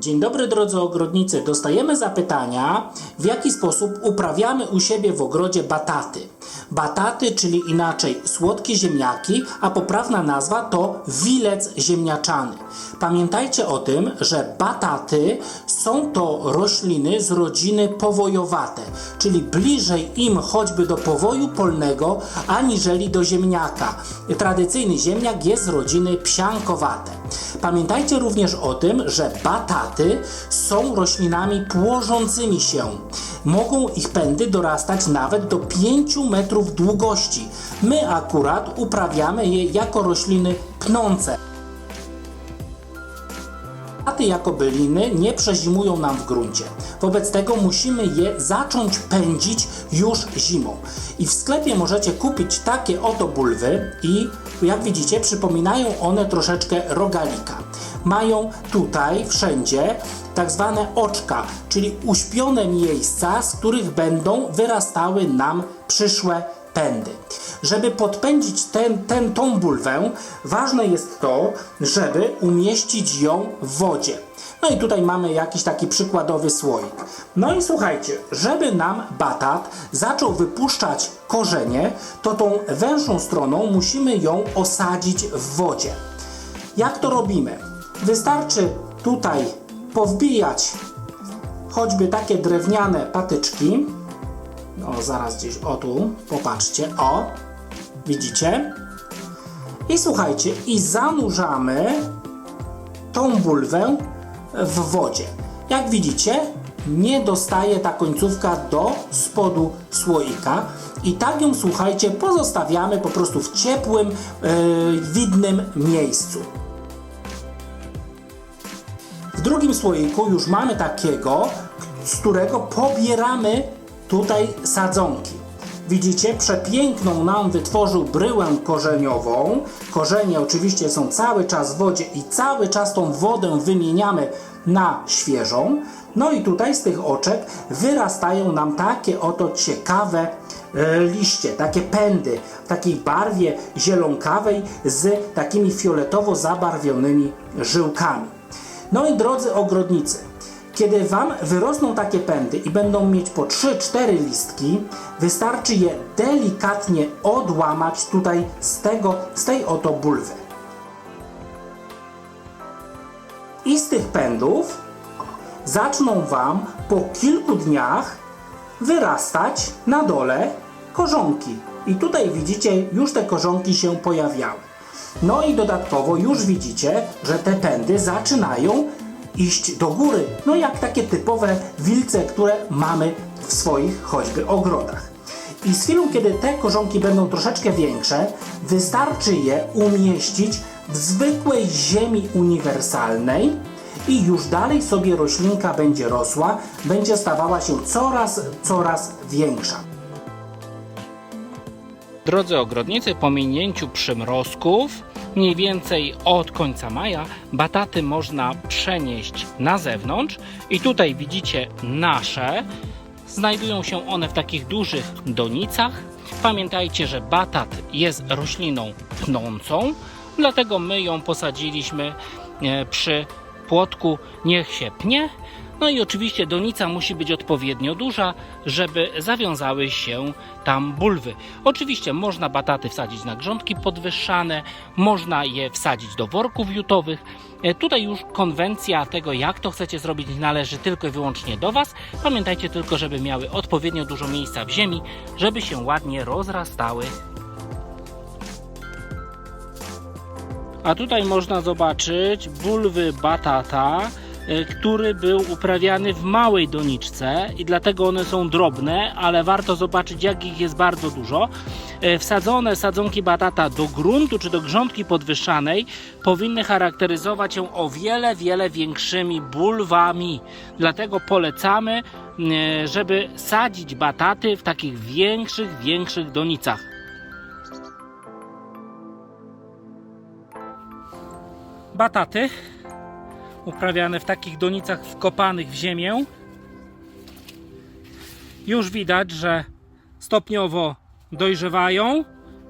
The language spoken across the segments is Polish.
Dzień dobry drodzy ogrodnicy. Dostajemy zapytania, w jaki sposób uprawiamy u siebie w ogrodzie bataty. Bataty, czyli inaczej słodkie ziemniaki, a poprawna nazwa to wilec ziemniaczany. Pamiętajcie o tym, że bataty są to rośliny z rodziny powojowate, czyli bliżej im choćby do powoju polnego, aniżeli do ziemniaka. Tradycyjny ziemniak jest z rodziny psiankowate. Pamiętajcie również o tym, że bataty są roślinami płożącymi się. Mogą ich pędy dorastać nawet do 5 metrów długości. My akurat uprawiamy je jako rośliny pnące. Bataty jako byliny nie przezimują nam w gruncie. Wobec tego musimy je zacząć pędzić już zimą. I w sklepie możecie kupić takie oto bulwy i jak widzicie przypominają one troszeczkę rogalika. Mają tutaj wszędzie tak zwane oczka, czyli uśpione miejsca, z których będą wyrastały nam przyszłe pędy. Żeby podpędzić ten, ten, tą bulwę, ważne jest to, żeby umieścić ją w wodzie. No i tutaj mamy jakiś taki przykładowy słoik. No i słuchajcie, żeby nam batat zaczął wypuszczać korzenie, to tą węższą stroną musimy ją osadzić w wodzie. Jak to robimy? Wystarczy tutaj powbijać choćby takie drewniane patyczki. O, zaraz gdzieś, o tu, popatrzcie, o, widzicie? I słuchajcie, i zanurzamy tą bulwę w wodzie. Jak widzicie, nie dostaje ta końcówka do spodu słoika. I tak ją, słuchajcie, pozostawiamy po prostu w ciepłym, yy, widnym miejscu. W drugim słoiku już mamy takiego, z którego pobieramy tutaj sadzonki. Widzicie, przepiękną nam wytworzył bryłę korzeniową. Korzenie oczywiście są cały czas w wodzie i cały czas tą wodę wymieniamy na świeżą. No i tutaj z tych oczek wyrastają nam takie oto ciekawe e, liście, takie pędy w takiej barwie zielonkawej z takimi fioletowo zabarwionymi żyłkami. No i drodzy ogrodnicy, kiedy Wam wyrosną takie pędy i będą mieć po 3-4 listki, wystarczy je delikatnie odłamać tutaj z, tego, z tej oto bulwy. I z tych pędów zaczną Wam po kilku dniach wyrastać na dole korzonki. I tutaj widzicie, już te korzonki się pojawiały. No i dodatkowo już widzicie, że te pędy zaczynają iść do góry. No jak takie typowe wilce, które mamy w swoich choćby ogrodach. I z chwilą, kiedy te korzonki będą troszeczkę większe, wystarczy je umieścić w zwykłej ziemi uniwersalnej i już dalej sobie roślinka będzie rosła, będzie stawała się coraz, coraz większa. Drodzy ogrodnicy, po minięciu przymrozków, mniej więcej od końca maja, bataty można przenieść na zewnątrz. I tutaj widzicie nasze. Znajdują się one w takich dużych donicach. Pamiętajcie, że batat jest rośliną pnącą, dlatego my ją posadziliśmy e, przy płotku Niech się pnie. No i oczywiście donica musi być odpowiednio duża, żeby zawiązały się tam bulwy. Oczywiście można bataty wsadzić na grządki podwyższane, można je wsadzić do worków jutowych. E, Tutaj już konwencja tego, jak to chcecie zrobić, należy tylko i wyłącznie do Was. Pamiętajcie tylko, żeby miały odpowiednio dużo miejsca w ziemi, żeby się ładnie rozrastały. A tutaj można zobaczyć bulwy batata, który był uprawiany w małej doniczce i dlatego one są drobne, ale warto zobaczyć jak ich jest bardzo dużo. E, Wsadzone sadzonki batata do gruntu czy do grządki podwyższanej powinny charakteryzować się o wiele, wiele większymi bulwami. Dlatego polecamy, e, żeby sadzić bataty w takich większych, większych donicach. bataty uprawiane w takich donicach wkopanych w ziemię. Już widać, że stopniowo dojrzewają,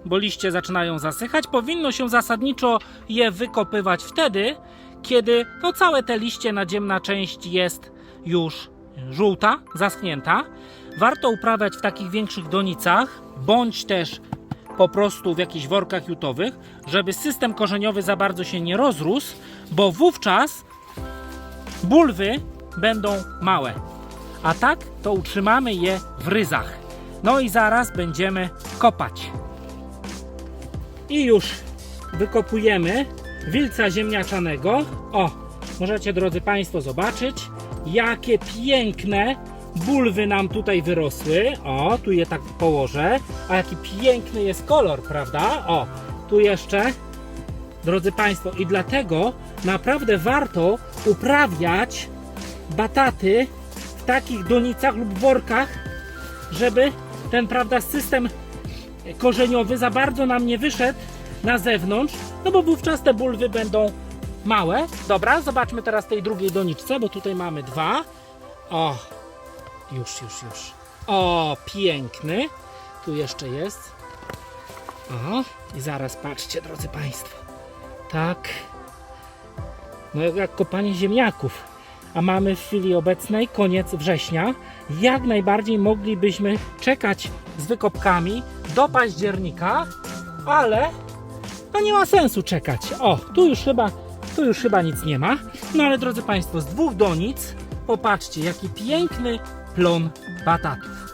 bo liście zaczynają zasychać. Powinno się zasadniczo je wykopywać wtedy, kiedy no, całe te liście, nadziemna część jest już żółta, zaschnięta. Warto uprawiać w takich większych donicach, bądź też po prostu w jakichś workach jutowych, żeby system korzeniowy za bardzo się nie rozrósł, bo wówczas bulwy będą małe. A tak to utrzymamy je w ryzach. No i zaraz będziemy kopać. I już wykopujemy wilca ziemniaczanego. O, możecie drodzy Państwo zobaczyć, jakie piękne bulwy nam tutaj wyrosły. O, tu je tak położę. A jaki piękny jest kolor, prawda? O, tu jeszcze drodzy Państwo, i dlatego naprawdę warto uprawiać bataty w takich donicach lub workach, żeby ten, prawda, system korzeniowy za bardzo nam nie wyszedł na zewnątrz, no bo wówczas te bulwy będą małe. Dobra, zobaczmy teraz tej drugiej doniczce, bo tutaj mamy dwa. O, już, już, już. O, piękny. Tu jeszcze jest. O, i zaraz patrzcie, drodzy Państwo. Tak. No jak kopanie ziemniaków. A mamy w chwili obecnej koniec września. Jak najbardziej moglibyśmy czekać z wykopkami do października, ale no nie ma sensu czekać. O, tu już chyba, tu już chyba nic nie ma. No ale drodzy Państwo, z dwóch donic popatrzcie, jaki piękny plon batatów.